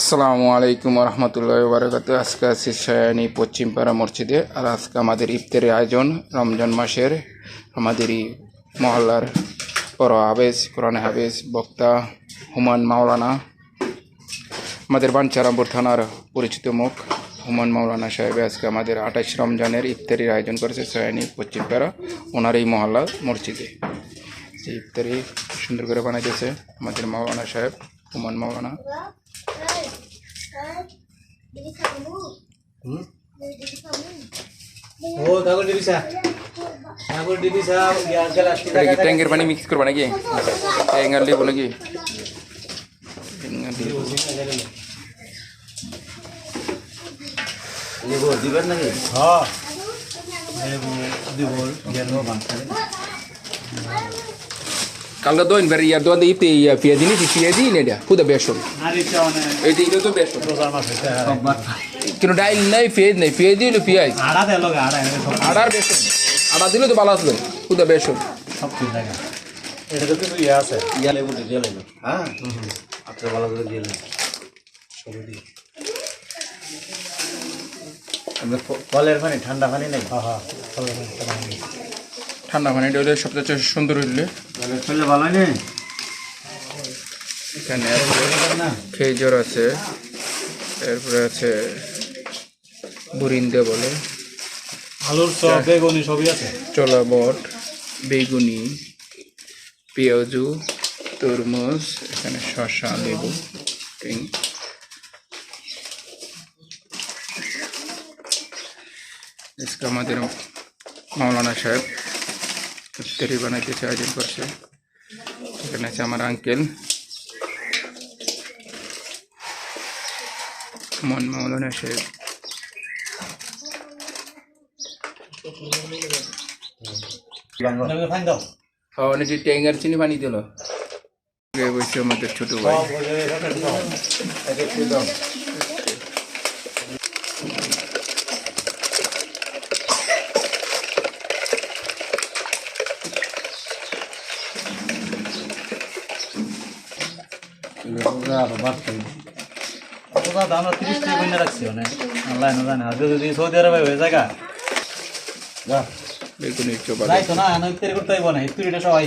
আসসালামু আলাইকুম রহমতুল্লাহ বারকাত আজকে আছি সয়ানি পশ্চিমপাড়া মসজিদে আর আজকে আমাদের ইফতারের আয়োজন রমজান মাসের। আমাদের এই মহল্লার বড় হাবেজ কোরআন হাবেজ বক্তা হুমান মাওলানা, আমাদের বাঞ্চারামপুর থানার পরিচিত মুখ হুমান মাওলানা সাহেব আজকে আমাদের আঠাশ রমজানের ইফতারির আয়োজন করেছে সয়ানি পশ্চিমপাড়া ওনার এই মহল্লা মসজিদে। ইফতারি সুন্দর করে বানাইতেছে আমাদের মাওলানা সাহেব হুমান মাওলানা। ও ঠাকুর ডিবিসা ঠাকুর ডিবিসা গ্যাস গেল আসতে এটা কি ট্যাঙ্কের পানি মিক্স করবা নাকি? ট্যাঙ্গার লিব নাকি? ট্যাঙ্গার লিবো। লেবু দিবেন নাকি? হ্যাঁ। লেবু দিব গেল বাংলা কালকে দোন বের ইয়ার দোন ইতে ইয়া পেঁয়াজি নিছি পেঁয়াজি নেডা খুদা বেসন আর এটা এটা তো বেসন হইতে কিন্তু ডাইল নাই পেঁয়াজ নাই পেঁয়াজি পেঁয়াজ দেলো আড়া এনে আড়ার বেসন আড়া দিলে তো ভালো আসবে খুদা বেসন সব ঠিক এটা তো কিছু ইয়ে আছে ইয়া লেবু দিয়ে লেবু হ্যাঁ আচ্ছা ভালো করে দিয়ে লেবু সবই দিয়ে কলের পানি ঠান্ডা পানি নেই হ্যাঁ হ্যাঁ পানি ঠান্ডা হলে সবচেয়ে সুন্দর হইলে কলের ফেলে ভালো নেই এখানে না খেজুর আছে। এরপরে আছে বুরিন্দে বলে। আলুর চপ বেগুনি সবই আছে? চলা বট বেগুনি পেঁয়াজু তরমুজ এখানে শসা লেবু আমাদের মাওলানা সাহেব ইফতারি বানাইতেছে আয়োজন করছে এখানে আছে আমার আঙ্কেল মন মাওলানা সাহেব। ফাইন দাও খাওয়ানো যে ট্যাঙ্গার চিনি পানি দিল। আমাদের ছোট ভাই। আমরা তিরিশ টাকা কিনে রাখছি মানে। আল্লাহ না জানে আর যদি সৌদি আরবে হয়ে জায়গা যা। বেগুনির চোপা যাই তো না না ইফতারি করতে হইব না ইফতারিটা সবাই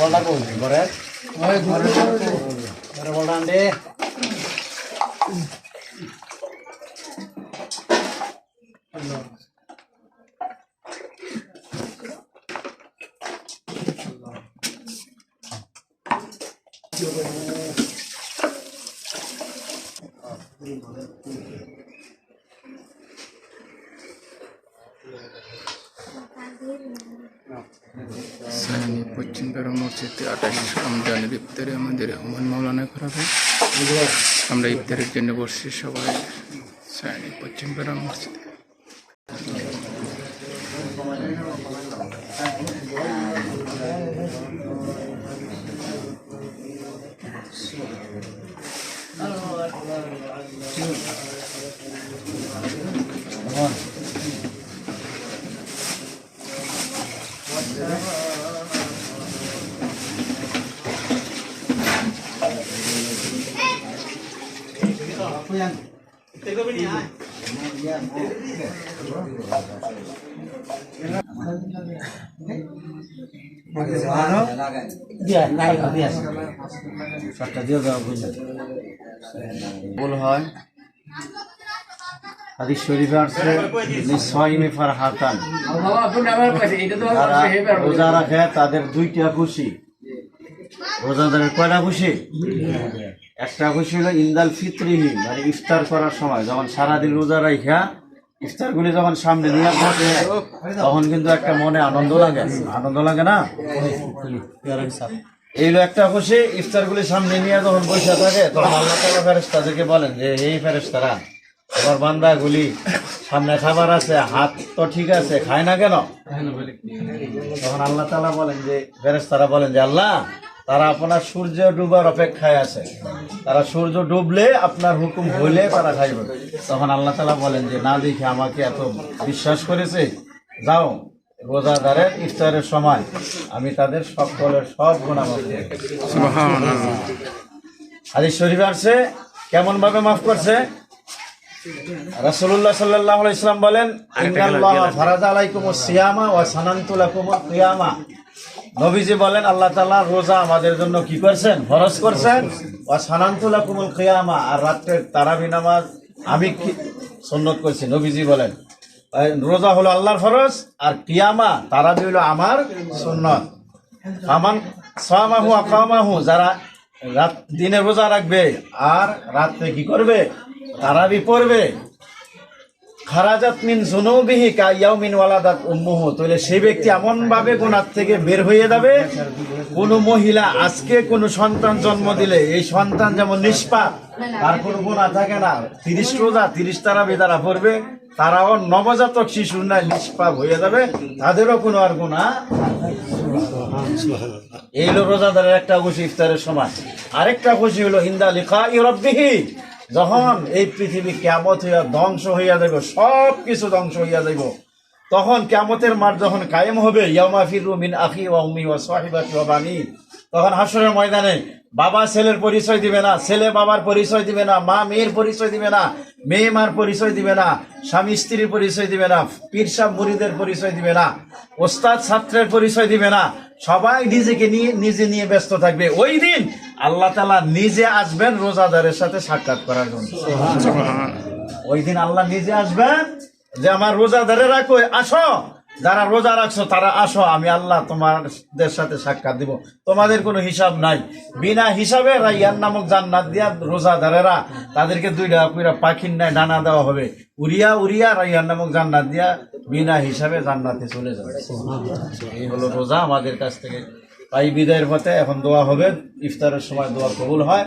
বলটা কোন ঘরে ঘরে বলটা আনডে মসজিদে আঠাশ রমজানের ইফতারে আমাদের হুমান মাওলানা করাবে। আমরা ইফতারের জন্য বসছি সবাই। পশ্চিম পাড়া মসজিদে। দিয়া নাই ভুল হয়। আসছে রোজা রাখে তাদের দুইটা খুশি। রোজাদারের কয়টা খুশি? একটা হলো ইন্দাল ফিত্রিহি মানে ইফতার করার সময়, যখন সারাদিন রোজা রাইখা, ইফতারগুলি যখন সামনে নিয়ে বসে, তখন কিন্তু একটা মনে আনন্দ লাগে। আনন্দ লাগে না? এই হলো একটা খুশি, ইফতারগুলি সামনে নিয়ে যখন বসে থাকে, তখন আল্লাহ তালা ফেরেস্তাদেরকে বলেন যে, এই ফেরেস্তারা আমার বান্দাগুলি সামনে খাবার আছে, হাত তো ঠিক আছে, খায় না কেন? তখন আল্লাহ তালা বলেন যে ফেরেস্তারা বলেন যে, আল্লাহ তারা আপনার সূর্য ডুবার অপেক্ষায় আছে। তারা সূর্য ডুবলে আপনার হুকুম হইলে তারা খাইবে। তখন আল্লাহ তালা বলেন যে না দেখে আমাকে এত বিশ্বাস করেছে? যাও রোজাদারের ইফতারের সময় আমি তাদের সকলের সব গুণা মাফ হাদিস শরীফ আসছে কেমন ভাবে মাফ করছে? রাসূলুল্লাহ সাল্লাল্লাহু আলাইহি ইসলাম বলেন ইন্নাল্লাহ ফারাজা আলাইকুম সিয়ামা ওয়া সানানতু লাকুম কিয়ামা নবীজি বলেন, আল্লাহ তালা রোজা আমাদের জন্য কি করছেন? ফরজ করছেন? ওয়া সানানতু লাকুমুল কিয়ামা, আর রাত্রের তারাবি নামাজ আমি কি সুন্নত করছি? নবীজি বলেন রোজা হলো আল্লাহর ফরজ, আর কিয়ামা, তারাবি হলো আমার সুন্নত। আমান সামাহু আকামাহু যারা রাত, দিনে রোজা রাখবে, আর রাত্রে কি করবে? তারাবি পড়বে। খারাজাত মিন জুনুবিহি কা ইয়াউমিন ওয়ালাদাত উম্মুহু। তাহলে সেই ব্যক্তি এমন ভাবে গুনাহ থেকে বের হয়ে যাবে, কোন মহিলা আজকে কোন সন্তান জন্ম দিলে, এই সন্তান যেমন নিষ্পাপ, তার কোনো গুনাহ থাকে না। তিরিশ রোজা, তিরিশ তারা পড়বে, তারাও নবজাতক শিশু না, নিষ্পাপ হয়ে যাবে, তাদেরও কোনো আর গুনাহ এই রোজাদারের একটা খুশি ইফতারের সময়। আরেকটা খুশি হলো ইন্দা লিখা ইরব্বিহি যখন এই পৃথিবী ক্যামত হইয়া ধ্বংস হইয়া যাইব সব কিছু ধ্বংস হইয়া যাইব, তখন ক্যামতের মাঠ যখন কায়েম হবে ইয়ামা ফিরু মিন আখি ওয়া উমি ওয়া সাহিবাতি ওয়া বানি তখন হাসরের ময়দানে বাবা ছেলের পরিচয় দিবে না ছেলে বাবার পরিচয় দিবে না মা মেয়ের পরিচয় দিবে না মেয়ে মার পরিচয় দিবে না স্বামী স্ত্রীর পরিচয় দিবে না পীর সাহ মুরিদের পরিচয় দিবে না ওস্তাদ ছাত্রের পরিচয় দিবে না সবাই নিজেকে নিয়ে নিজে নিয়ে ব্যস্ত থাকবে। ওই দিন আল্লাহ তালা নিজে আসবেন রোজাদারের সাথে সাক্ষাৎ করার জন্য। ওই দিন আল্লাহ নিজে আসবেন যে আমার রোজাদারেরা কই? আসো। যারা রোজা রাখছো, তারা আসো, আমি আল্লাহ তোমাদের সাথে সাক্ষাৎ দিব। তোমাদের কোনো হিসাব নাই। বিনা হিসাবে রাইয়ান নামক জান্নাত দিয়া রোজাদারেরা তাদেরকে দুইটা কুইরা পাখির নাই ডানা দেওয়া হবে। উড়িয়া উড়িয়া রাইয়ান নামক জান্নাত দিয়া বিনা হিসাবে জান্নাতে চলে যাবে। এই হলো রোজা। আমাদের কাছ থেকে তাই বিদায়ের পথে এখন দোয়া হবে। ইফতারের সময় দোয়া কবুল হয়।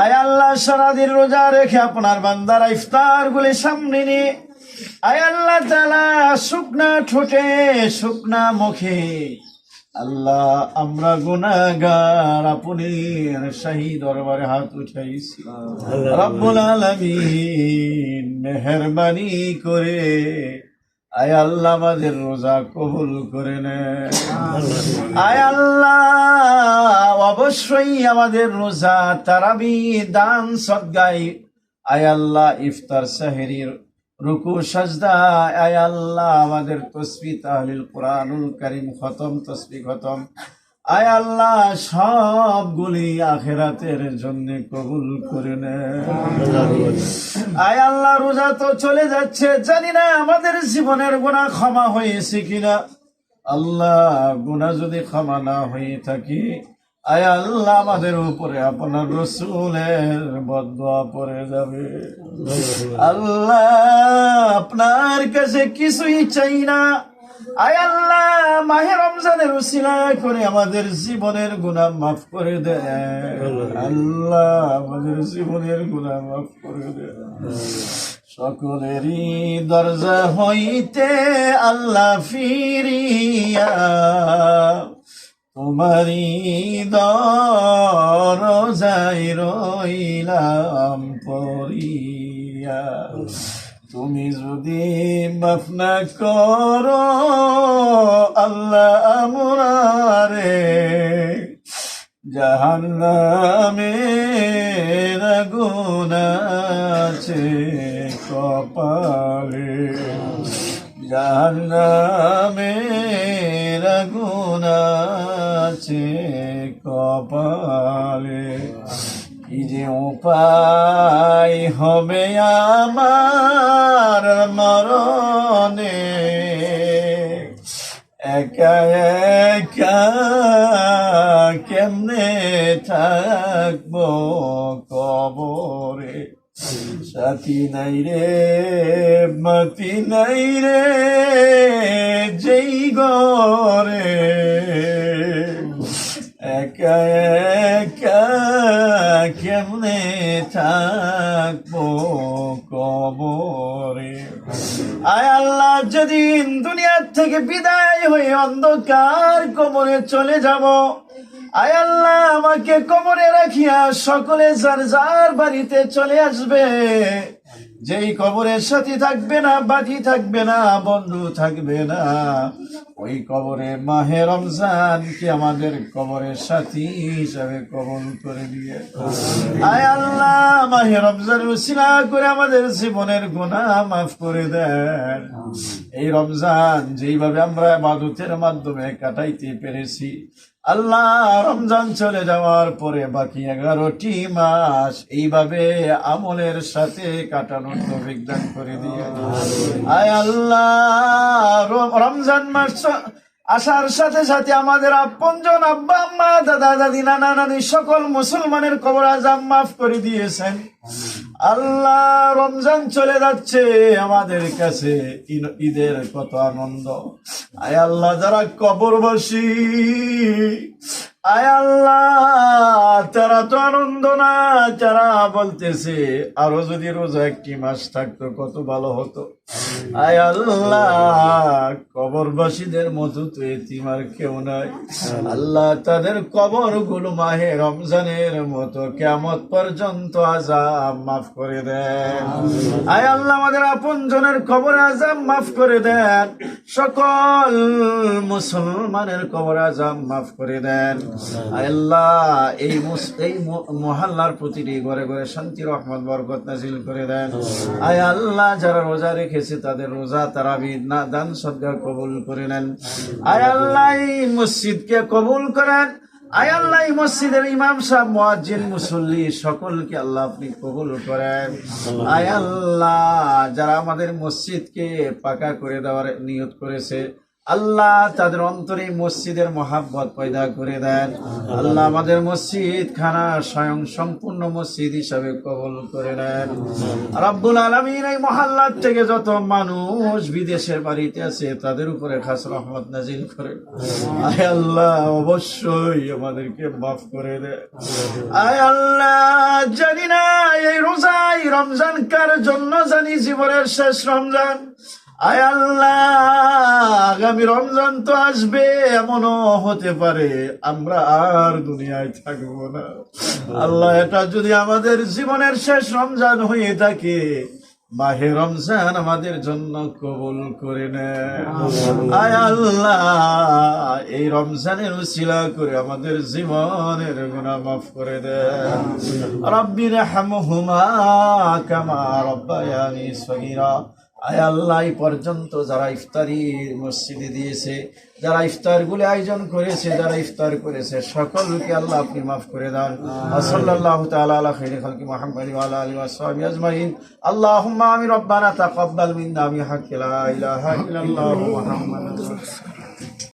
আয় আল্লাহ সারাদিন রোজা রেখে আপনার বান্দারা ইফতার গুলি সামনে নিয়ে আয় আল্লাহ তালা শুকনা ঠোঁটে শুকনা মুখে। আল্লাহ আমরা গুনাগার আপনি শাহী দরবারে হাত উঠাইছি। রব্বুল আলামিন মেহরবানি করে আয় আল্লাহ আমাদের রোজা কবুল করে নেয় আয় আল্লাহ অবশ্যই আমাদের রোজা তারাবি দান সদ্গাই। আয় আল্লাহ ইফতার সাহেরির রুকু সাজদা। আয় আল্লাহ আমাদের তসবি তাহলিল কোরআনুল করিম খতম তসবি খতম। আয় আল্লাহ, সবগুলি আখেরাতের জন্য কবুল করে আয় আল্লাহ, রোজা তো চলে যাচ্ছে, জানি না আমাদের জীবনের গোনা ক্ষমা হয়েছে কিনা। আল্লাহ, গুনাহ যদি ক্ষমা না হয়ে থাকি, আয় আল্লাহ, আমাদের উপরে আপনার রসুলের বদয়া পড়ে যাবে। আল্লাহ, আপনার কাছে কিছুই চাই না। আল্লাহ আমাদের মাফ দেয় আল্লাহ, আমাদের মাফ দেয় সকলেরই দরজা হইতে আল্লাহ ফিরিয়া তোমারি দরজাই রইলাম পরিয়া তুমি যদি মাফ না করো, আল্লাহ আমরারে জাহান্নামের আগুন আছে কপালে, জাহান্নামের আগুন আছে কপালে। কি যে উপায় হবে আমার মরণে। একা একা কেমনে থাকব কবরে? সাথী নাই রে মতি নাই রে, যেই গরে থেকে বিদায় হয়ে অন্ধকার কোমরে চলে যাব। আয় আল্লাহ, আমাকে কবরে রাখিয়া সকলে যার যার বাড়িতে চলে আসবে। যেই কবরের সাথী থাকবে না বাটি থাকবে না, বন্ধু থাকবে না, ওই কবরে মাহে রমজান কি আমাদের কবরের সাথী হিসাবে কবল করে দিয়ে আয় আল্লাহ, মাহে রমজান উসিলা করে আমাদের জীবনের গুণা মাফ করে দেন। এই রমজান যেইভাবে আমরা মাদুতের মাধ্যমে কাটাইতে পেরেছি আল্লাহ রমজান চলে যাওয়ার পরে বাকি এগারোটি মাস এইভাবে আমলের সাথে কাটানোর দান করে দিয়ে। আয় আল্লাহ রমজান মাস আসার সাথে সাথে আমাদের আপনজন আব্বা, আম্মা, দাদা, দাদি, নানা, নানি সকল মুসলমানের কবর আজাম মাফ করে দিয়েছেন। আল্লাহ রমজান চলে যাচ্ছে আমাদের কাছে। ঈদের কত আনন্দ। আয় আল্লাহ যারা কবরবাসী আয় আল্লাহ তারা তো আনন্দ না, যারা বলতেছে, আরও যদি রোজা একটি মাস থাকতো, কত ভালো হতো। আয় আল্লাহ, কবরবাসীদের মতো তো এতিমার কেউ নাই। আল্লাহ তাদের কবরগুলো মাহে রমজানের মতো কেমত পর্যন্ত আজাব মাফ করে দেন। আয় আল্লাহ, আমাদের আপন জনের কবর আজাব মাফ করে দেন। সকল মুসলমানের কবর আজাব মাফ করে দেন। আল্লাহ। এই এই মহল্লার প্রতিটি ঘরে ঘরে শান্তি রহমত বরকত নাজিল করে দেন। আয় আল্লাহ যারা রোজা রেখেছে তাদের রোজা তারাবি না দান সদ্গা কবুল করে নেন। আয় আল্লাহ এই মসজিদকে কবুল করেন। আয় আল্লাহ এই মসজিদের ইমাম সাহেব মুয়াজ্জিন মুসল্লি সকলকে আল্লাহ আপনি কবুল করেন। আয় আল্লাহ যারা আমাদের মসজিদকে পাকা করে দেওয়ার নিয়ত করেছে আল্লাহ তাদের অন্তরে মসজিদের মহাব্বত পয়দা করে দেন। আল্লাহ আমাদের মসজিদ খানা স্বয়ং সম্পূর্ণ মসজিদ হিসাবে কবল করে নেন। রব্বুল আলমীর এই মহাল্লার থেকে যত মানুষ বিদেশের বাড়িতে আছে, তাদের উপরে খাস রহমত নাজিল করে আয় আল্লাহ, অবশ্যই আমাদেরকে মাফ করে দে। আয় আল্লাহ, জানি না এই রোজাই রমজান কার জন্য জানি জীবনের শেষ রমজান। আয় আল্লাহ আগামী রমজান তো আসবে এমনও হতে পারে আমরা আর দুনিয়ায় থাকব না। আল্লাহ এটা যদি আমাদের জীবনের শেষ রমজান হয়ে থাকে মাহে রমজান আমাদের জন্য কবুল করে আয় আল্লাহ এই রমজানের উসিলা করে আমাদের জীবনের গুণা মাফ করে দেন রব্বির হামহুমা কামা রব্বায়ানি সগীরা। আয় আল্লাহ পর্যন্ত যারা ইফতারি মসজিদে দিয়েছে যারা ইফতার গুলি আয়োজন করেছে যারা ইফতার করেছে সকলকে আল্লাহ আপনি মাফ করে দেন। আসল্লাহ তালা খাইরি খালকি মুহাম্মাদি ওয়া আলা সাহবিহি আজমাইন। আল্লাহ আমি রব্বানা তাকাব্বাল মিন্না আমি লা ইলাহা ইল্লাল্লাহু মুহাম্মাদুর রাসূলুল্লাহ।